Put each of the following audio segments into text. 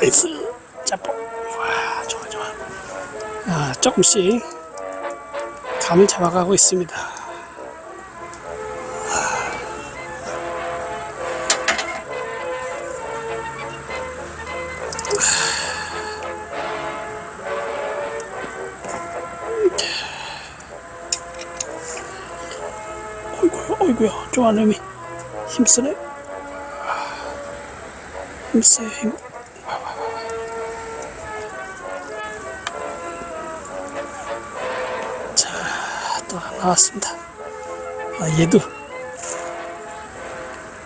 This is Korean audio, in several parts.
나이스. 짜뽕. 와 좋아 좋아. 아, 조금씩 감을 잡아가고 있습니다 좋아하는 놈이 힘쓰네 힘써요 힘 자, 또 나왔습니다. 아, 얘도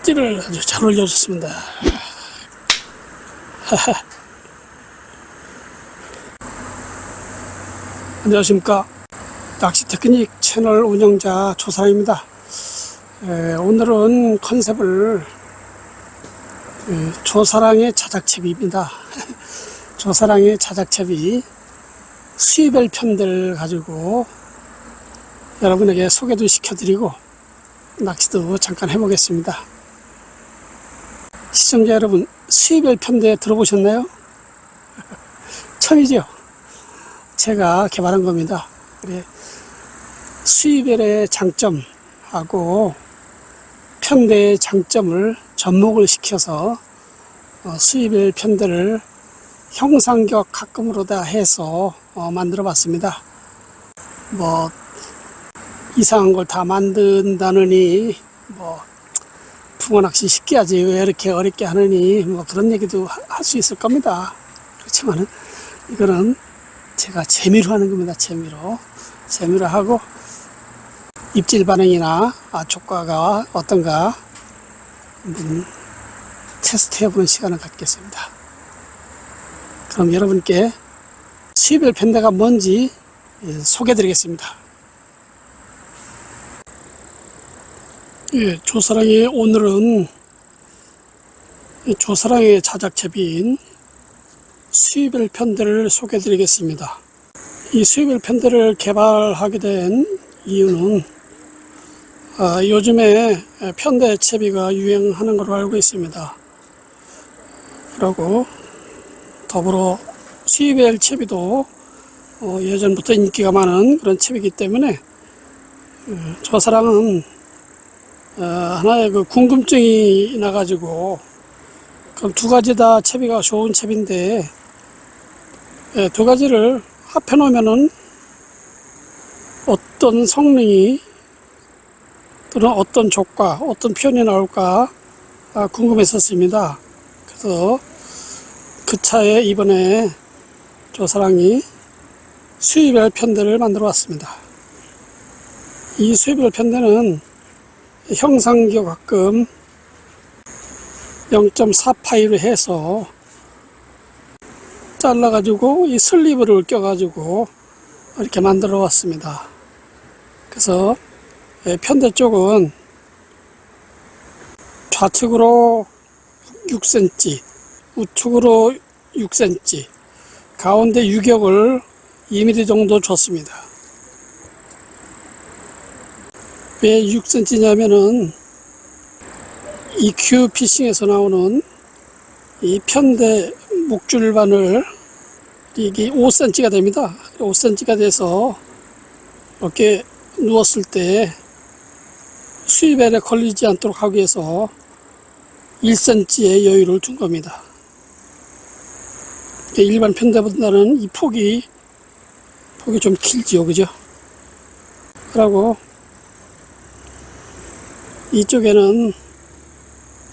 띠를 아주 잘 올려줬습니다. 안녕하십니까. 낚시 테크닉 채널 운영자 조사입니다. 에, 오늘은 컨셉을 에, 조사랑의 자작채비입니다. 조사랑의 자작채비 수입별 편들 가지고 여러분에게 소개도 시켜드리고 낚시도 잠깐 해보겠습니다. 시청자 여러분, 수입별 편대 들어보셨나요? 처음이죠? 제가 개발한 겁니다. 수입별의 장점하고 편대의 장점을 접목을 시켜서 어, 수입별 편대를 형상격 가끔으로 다 해서 어, 만들어 봤습니다. 뭐 이상한 걸 다 만든다느니 뭐 붕어 낚시 쉽게 하지 왜 이렇게 어렵게 하느니 뭐 그런 얘기도 할 수 있을 겁니다. 그렇지만은 이거는 제가 재미로 하는 겁니다. 재미로 재미로 하고 입질 반응이나 아, 조과가 어떤가 한번 테스트 해보는 시간을 갖겠습니다. 그럼 여러분께 수입별 펜대가 뭔지 예, 소개해 드리겠습니다. 예, 조사랑의 오늘은 이 조사랑의 자작체비인 수입별 편대를 소개해 드리겠습니다. 이 수입별 편대를 개발하게 된 이유는 아, 요즘에 편대 채비가 유행하는 걸로 알고 있습니다. 그리고 더불어 수입별 채비도 어, 예전부터 인기가 많은 그런 채비이기 때문에 어, 저 사람은 어, 하나의 그 궁금증이 나가지고 그럼 두 가지 다 채비가 좋은 채비인데 예, 두 가지를 합해 놓으면은 어떤 성능이 또는 어떤 조과 어떤 표현이 나올까 아, 궁금했었습니다. 그래서 그 차에 이번에 조사랑이 수입별 편대를 만들어 왔습니다. 이 수입별 편대는 형상교 가끔 0.4파이로 해서 잘라가지고 이 슬리브를 껴가지고 이렇게 만들어 왔습니다. 그래서 편대 쪽은 좌측으로 6cm, 우측으로 6cm, 가운데 유격을 2mm 정도 줬습니다. 왜 6cm냐면은 EQ 피싱에서 나오는 이 편대 목줄반을 이게 5cm가 됩니다. 5cm가 돼서 이렇게 누웠을 때 수입벨에 걸리지 않도록 하기 위해서 1cm의 여유를 둔 겁니다. 일반 편대보다는 이 폭이 폭이 좀 길지요, 그죠? 그리고 이쪽에는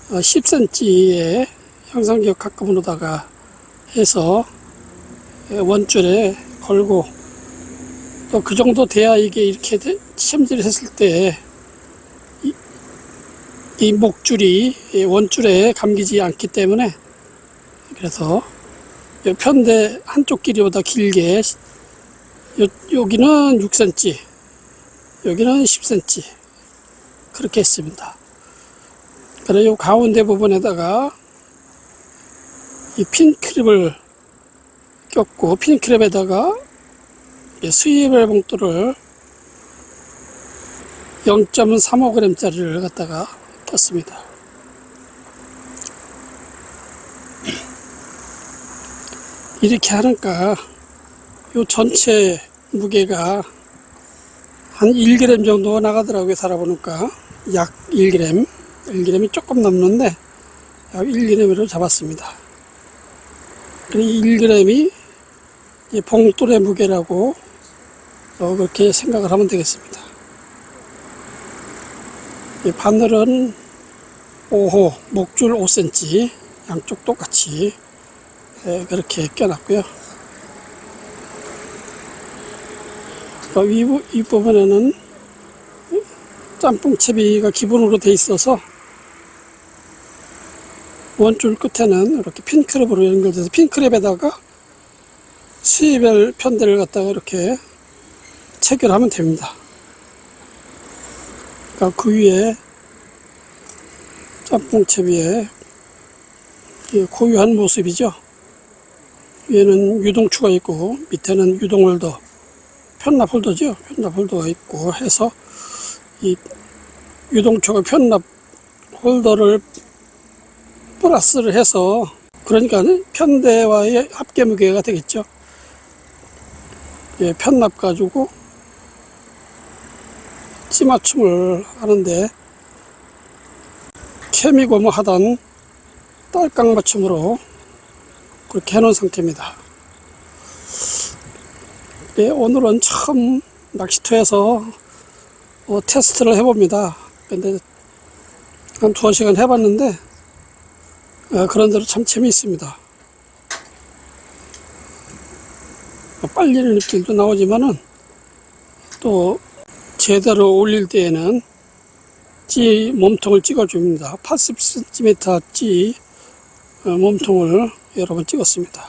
10cm의 형상기역 가끔으로다가 해서 원줄에 걸고 또 그 정도 돼야 이게 이렇게 시험질을 했을 때 이 목줄이 원줄에 감기지 않기 때문에 그래서 편대 한쪽 길이보다 길게 요, 여기는 6cm 여기는 10cm 그렇게 했습니다. 그래 요 가운데 부분에다가 이 핀크립을 꼈고 핀크립에다가 수입의 봉돌을 0.35g짜리를 갖다가 꼈습니다. 이렇게 하니까 요 전체 무게가 한 1g 정도 나가더라고요. 살아보니까 약 1g, 1g이 조금 넘는데 약 1g으로 잡았습니다. 이 1g이 봉돌의 무게라고 어, 그렇게 생각을 하면 되겠습니다. 이 바늘은 5호, 목줄 5cm, 양쪽 똑같이 예, 그렇게 껴놨고요. 그 위, 윗부분에는 짬뽕채비가 기본으로 돼 있어서 원줄 끝에는 이렇게 핀크랩으로 연결돼서 핀크랩에다가 수입별 편대를 갖다가 이렇게 체결하면 됩니다. 그러니까 그 위에 짬뽕채비에 이 고유한 모습이죠. 위에는 유동추가 있고 밑에는 유동홀더, 편납 홀더죠. 편납 홀더가 있고 해서 이 유동추가 편납 홀더를 플러스를 해서 그러니까 편대와의 합계 무게가 되겠죠. 예, 편납 가지고 찌맞춤을 하는데 케미고무 하단 딸깍 맞춤으로 그렇게 해놓은 상태입니다. 네, 오늘은 처음 낚시터에서 어, 테스트를 해봅니다. 근데 한 두어 시간 해봤는데 어, 그런 대로 참 재미있습니다. 뭐 빨리는 입질도 나오지만은 또 제대로 올릴 때에는 찌 몸통을 찍어줍니다. 80cm 찌 어, 몸통을 여러 번 찍었습니다.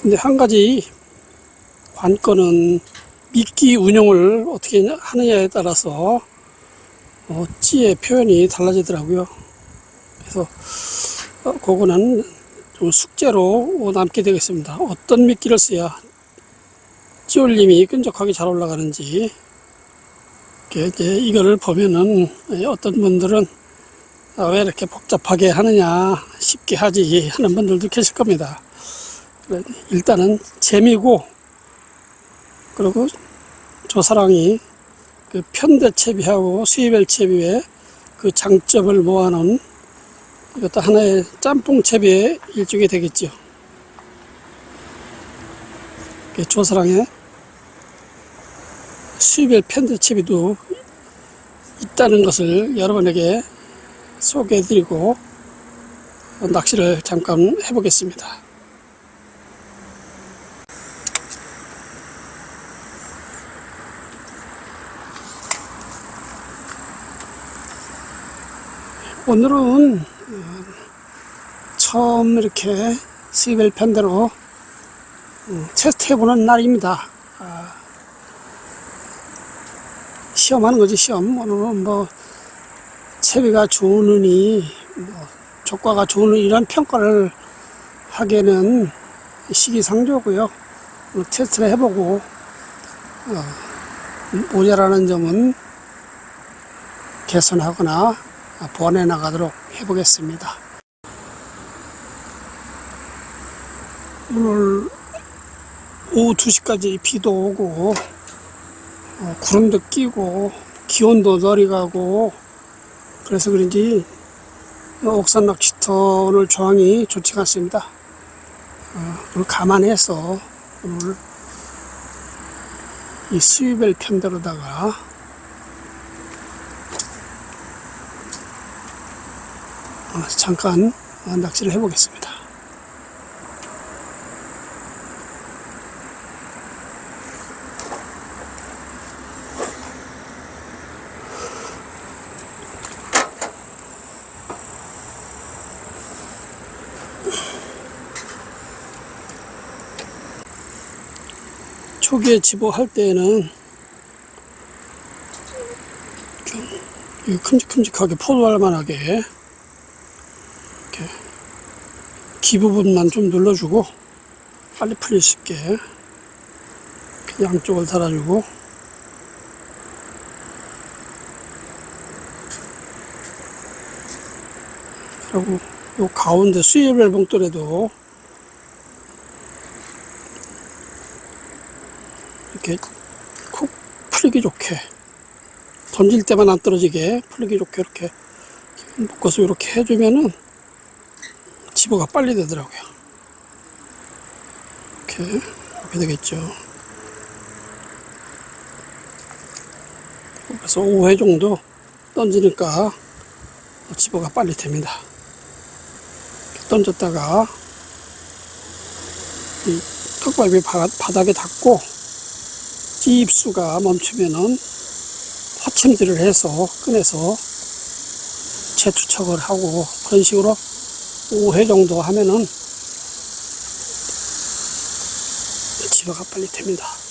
근데 한 가지 관건은 미끼 운용을 어떻게 하느냐에 따라서 어, 찌의 표현이 달라지더라고요. 그래서 어, 그거는 좀 숙제로 남게 되겠습니다. 어떤 미끼를 써야 찌올림이 끈적하게 잘 올라가는지 이제 이거를 보면은 예, 어떤 분들은 아, 왜 이렇게 복잡하게 하느냐 쉽게 하지 하는 분들도 계실 겁니다. 일단은 재미고 그리고 조사랑이 그 편대채비하고 수입엘채비의 그 장점을 모아놓은 이것도 하나의 짬뽕채비의 일종이 되겠죠. 그 조사랑의 수입엘 편대채비도 있다는 것을 여러분에게 소개해드리고 낚시를 잠깐 해보겠습니다. 오늘은 어, 처음 이렇게 스위벨 편대로 어, 테스트해보는 날입니다. 아, 시험하는 거지 시험. 오늘은 뭐 채비가 좋으니 뭐 조과가 좋으니 이런 평가를 하기에는 시기상조고요. 테스트를 해보고 어, 모자라는 점은 개선하거나 보완해 나가도록 해보겠습니다. 오늘 오후 2시까지 비도 오고 어, 구름도 끼고 기온도 내려가고 그래서 그런지 옥산 낚시터 오늘 조항이 좋지가 않습니다. 어, 감안해서 오늘 이 수입을 편대로다가 어, 잠깐 어, 낚시를 해보겠습니다. 초기에 집어할 때에는 좀 큼직큼직하게 포도할 만하게 이렇게 기 부분만 좀 눌러주고 빨리 풀릴 수 있게 양쪽을 달아주고 그리고 요 가운데 수입을 봉돌에도 이렇게 콕 풀기 좋게 던질 때만 안 떨어지게 풀기 좋게 이렇게 묶어서 이렇게 해주면은 집어가 빨리 되더라고요. 이렇게 이렇게 되겠죠. 그래서 5회 정도 던지니까 집어가 빨리 됩니다. 던졌다가 이 떡밥이 바- 바닥에 닿고 찌입수가 멈추면은 화침질을 해서 꺼내서 재투척을 하고 그런 식으로 5회 정도 하면은 집어가 빨리 됩니다.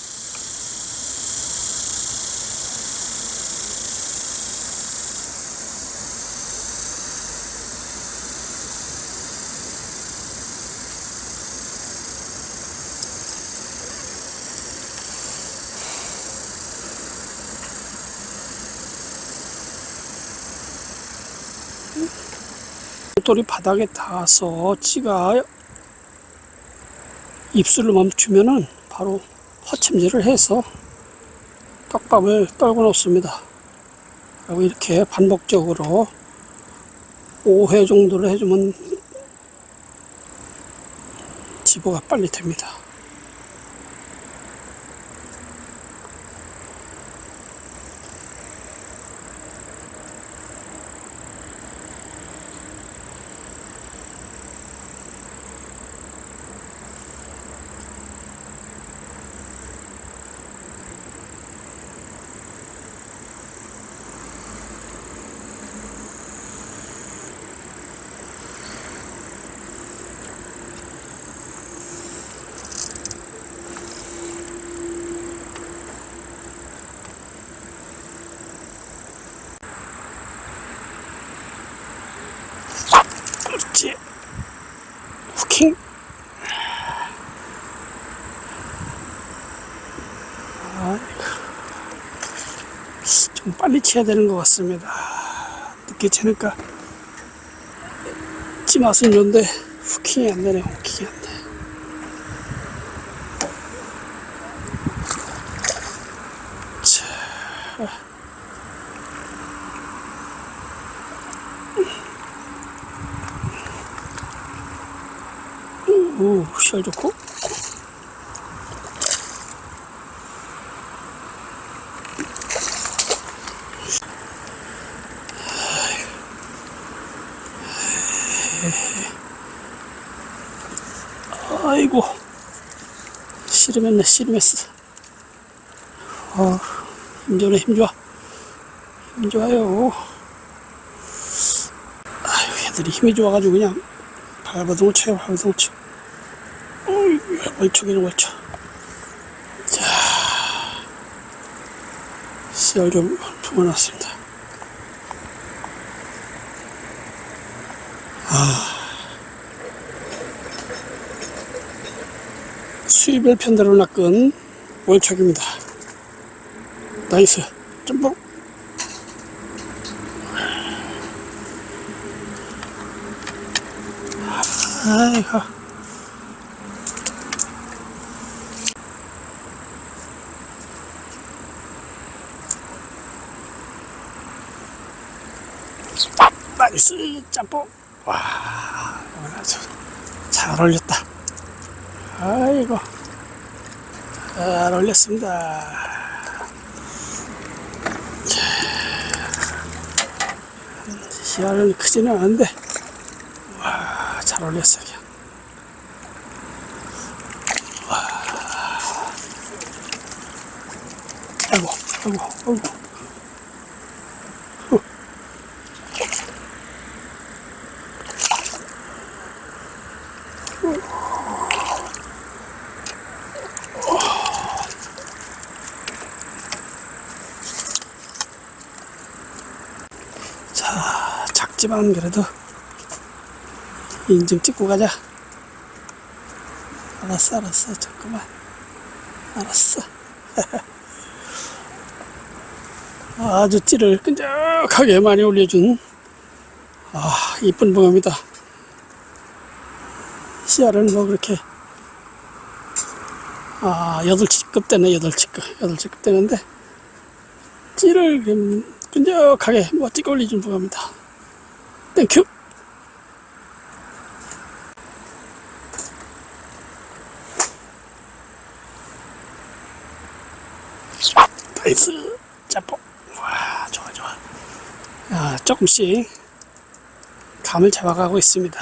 돌이 바닥에 닿아서 찌가 입술을 멈추면은 바로 화침질을 해서 떡밥을 떨궈 놓습니다. 그리고 이렇게 반복적으로 5회 정도를 해주면 집어가 빨리 됩니다. 그렇지. 후킹. 아이고. 쳐야 되는 것 같습니다. 늦게 치니까 찌맛은 좋은데 후킹이 안 되네, 후킹이 안 돼. 자. 오, 시알 좋고. 씨름했네, 씨름했어. 아, 힘 좋네, 힘 좋아. 힘 좋아요. 아유, 애들이 힘이 좋아가지고 그냥 발버둥을 쳐요, 발버둥을 쳐. 어이구야, 월척이네, 월척. 자, 씨알 좀 품어놨습니다. 수입을 편대로 낚은 월척입니다. 나이스. 점프. 아이고. 나이스. 점프. 와, 잘 어울렸다. 아이고. 잘 어울렸습니다. 시야는 크지는 않은데, 와, 잘 어울렸어요. 그냥. 와. 아이고, 아이고, 아이고. 자, 작지만 그래도 인증 찍고 가자. 알았어, 알았어. 잠깐만. 알았어. 아주 찌를 끈적하게 많이 올려준 아, 이쁜 붕어입니다. 씨알은 뭐 그렇게 아 여덟 치급 되네 여덟 치급 여덟 치급 되는데 찌를 좀 끈적하게 멋지게 올리준 붕어입니다. 땡큐. 나이스 짬뽕. 와 좋아 좋아. 아, 조금씩 감을 잡아가고 있습니다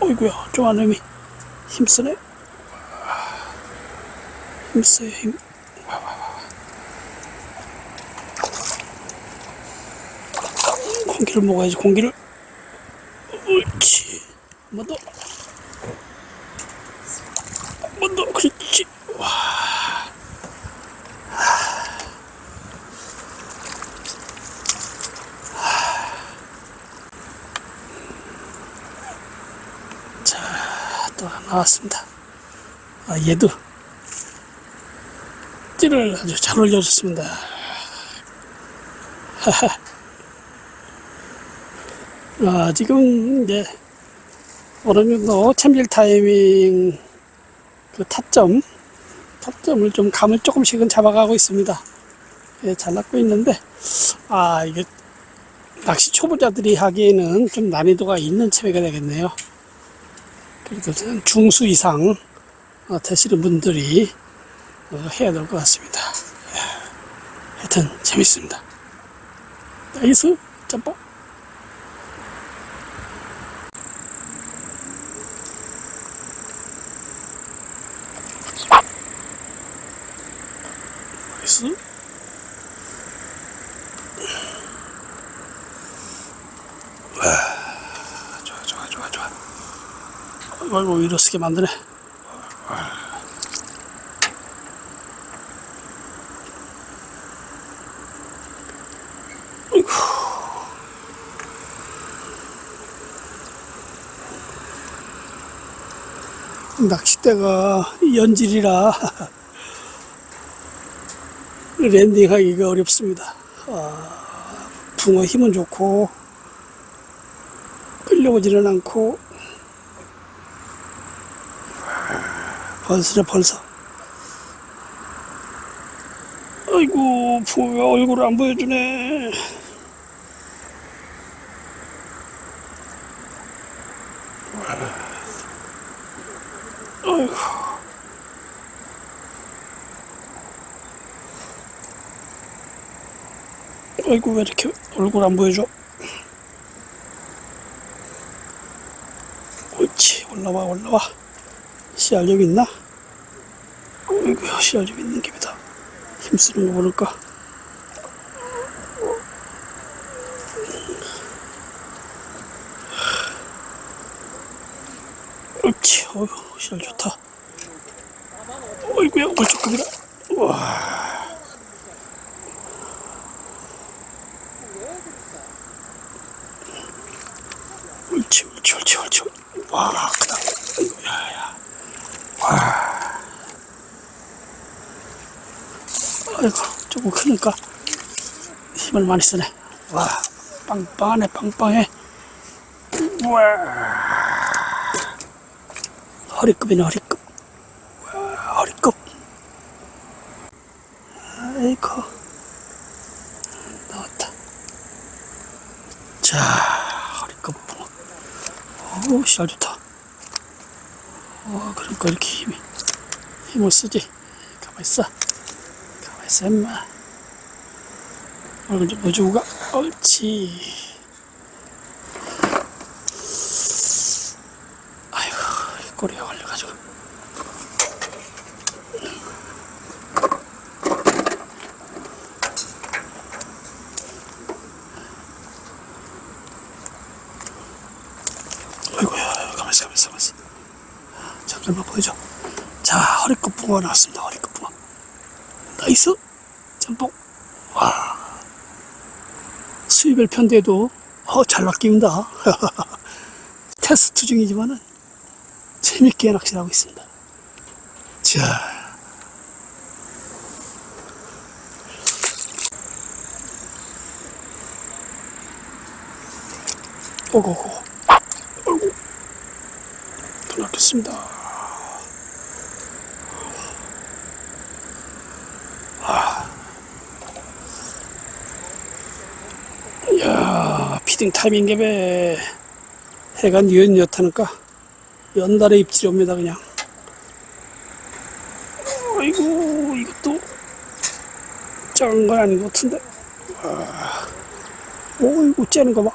어이구야 어이구야 좋아하는 놈이 힘쓰네. 힘써요 힘. 공기를 먹어야지 공기를. 옳지. 한번 더. 한 번 더. 그렇지 와 자, 또 하 나 나왔습니다. 아, 얘도 띠를 아주 잘 올려줬습니다. 아, 지금 이제 어느 정도 챔질 타이밍 그 타점, 타점을 좀 감을 조금씩은 잡아가고 있습니다. 예, 잘 낚고 있는데, 아, 이게 낚시 초보자들이 하기에는 좀 난이도가 있는 체계가 되겠네요. 저는 중수 이상 어, 되시는 분들이 어, 해야 될 것 같습니다. 예, 하여튼 재밌습니다. 나이스 짬뽕. 나이스. 와, 좋아 좋아 좋아 좋아. 아이고 이로 쓰게 만드네. 낚싯대가 연질이라 랜딩하기가 어렵습니다. 아, 붕어 힘은 좋고 끌려오지는 않고 벌써 벌써. 아이고 붕어가 얼굴을 안 보여주네. 아이고. 아이고 왜 이렇게 얼굴 안 보여줘? 옳지 올라와 올라와 씨알 여기 있나? 어이구 씨알 좀 있는 기이다. 힘쓰는 거 모를까? 옳지 어이구 씨알 좋다. 어이구야 멀쩡합니다. 와 옳지 옳지 옳지 옳지 와 크다 아이고 야야 아이고 조금 크니까. 힘을 많이 쓰네. 와 빵빵하네 빵빵해. 와. 허리급이네 허리급. 와 허리급. 아이고. 나왔다. 자 허리급 오 씨알 좋다. 어 그러니까 이렇게 힘이 힘을 쓰지. 가만 있어 있어 임마 얼굴 좀 보여주고 가 옳지. 아이고 이 꼬리가 걸려가지고. 아이고야 가만 있어 가만 있어 가만 있어. 잠깐만 보여줘 자 허리끝 붕어 나왔습니다 붕어 나이스 짬뽕 와 수입을 편대도 어, 잘 낚입니다. 테스트 중이지만은 재밌게 낚시를 하고 있습니다. 자. 오고고. 아이고. 더 낚였습니다. 피딩 타이밍 개배 해가 뉘엿뉘엿하니까 연달에 입질이 옵니다, 그냥. 아이고, 이것도 작은 건 아닌 것 같은데. 와, 오, 이거 째는 거 봐.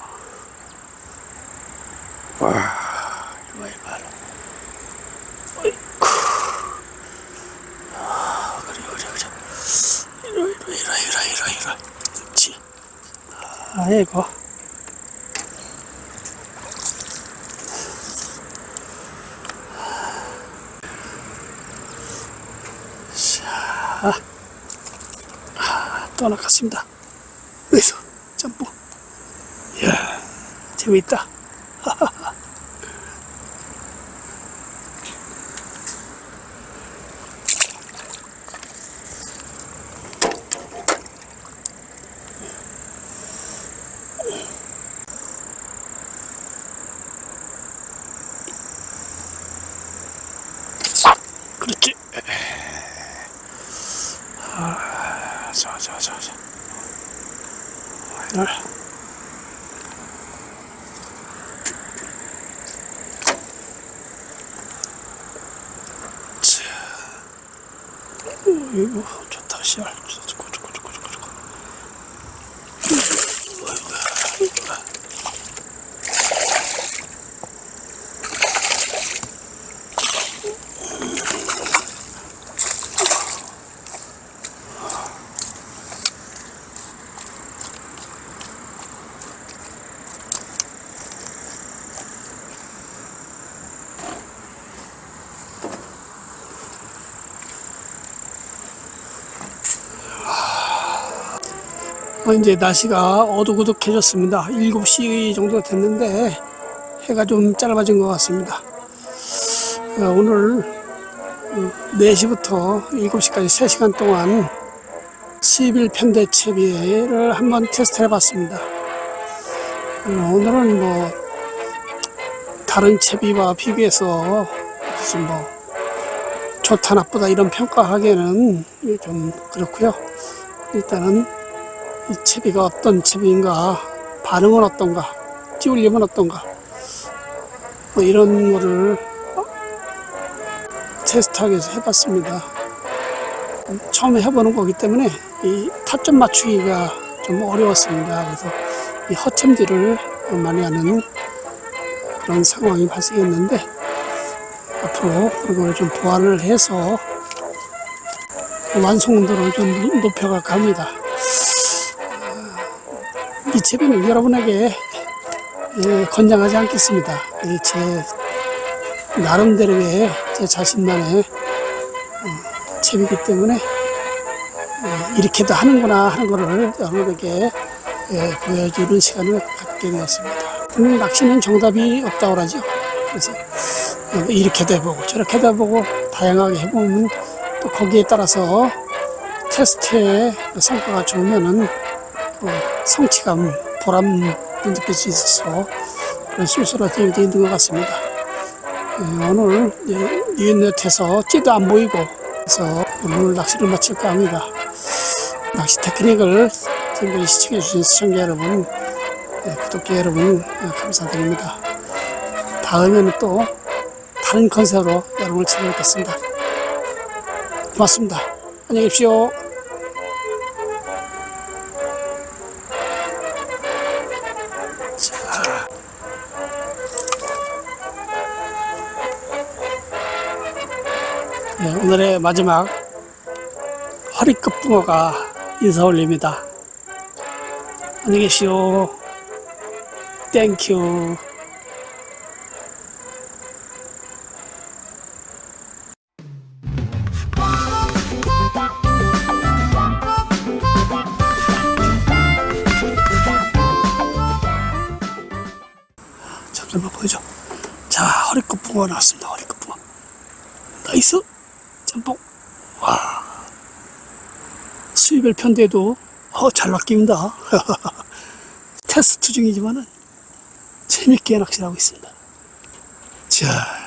와, 이거 봐, 이거 봐. 아이쿠. 아, 그래, 그래, 그래. 이러, 이러, 이러, 이러, 이러, 이러. 그렇지. 아이고. 자, 아, 또 나갔습니다. 여기서 점프. 이야, 재밌다. 그렇지. 아, 자, 자, 자, 자. 이날. 자. 어, 이거 좋다, 씨알. 좋고, 좋고, 좋고, 좋고, 좋고. 어, 이제 날씨가 어둑어둑해졌습니다. 7시 정도 됐는데 해가 좀 짧아진 것 같습니다. 어, 오늘 어, 4시부터 7시까지 3시간 동안 11 편대 채비를 한번 테스트 해봤습니다. 어, 오늘은 뭐 다른 채비와 비교해서 무슨 뭐 좋다 나쁘다 이런 평가하기에는 좀 그렇고요. 일단은 이 채비가 어떤 채비인가, 반응은 어떤가, 찌울림은 어떤가, 뭐 이런 거를 테스트하기 위해서 해봤습니다. 처음에 해보는 거기 때문에 이 타점 맞추기가 좀 어려웠습니다. 그래서 이 허첨질을 많이 하는 그런 상황이 발생했는데 앞으로 그런 걸 좀 보완을 해서 완성도를 좀 높여갈까 합니다. 이 채비는 여러분에게 예, 권장하지 않겠습니다. 이제 나름대로의 제 자신만의 어, 채비이기 때문에 어, 이렇게도 하는구나 하는 것을 여러분에게 예, 보여주는 시간을 갖게 되었습니다. 음, 낚시는 정답이 없다고 하죠. 그래서 어, 이렇게도 해보고 저렇게도 해보고 다양하게 해보면 또 거기에 따라서 테스트의 성과가 좋으면은 어, 성취감, 보람도 느낄 수 있어서 그런 술술한 재미도 있는 것 같습니다. 예, 오늘 뉴넷에서 찌도 안 보이고 그래서 오늘 낚시를 마칠까 합니다. 낚시 테크닉을 지금까지 시청해 주신 시청자 여러분, 예, 구독자 여러분 예, 감사드립니다. 다음에는 또 다른 컨셉으로 여러분을 찾아뵙겠습니다. 고맙습니다. 안녕히 계십시오. 네, 오늘의 마지막 허리끝 붕어가 인사 올립니다. 안녕히 계시오. 땡큐. 수입을 편대도, 어, 잘 낚입니다. 테스트 중이지만은 재밌게 낚시를 하고 있습니다. 자,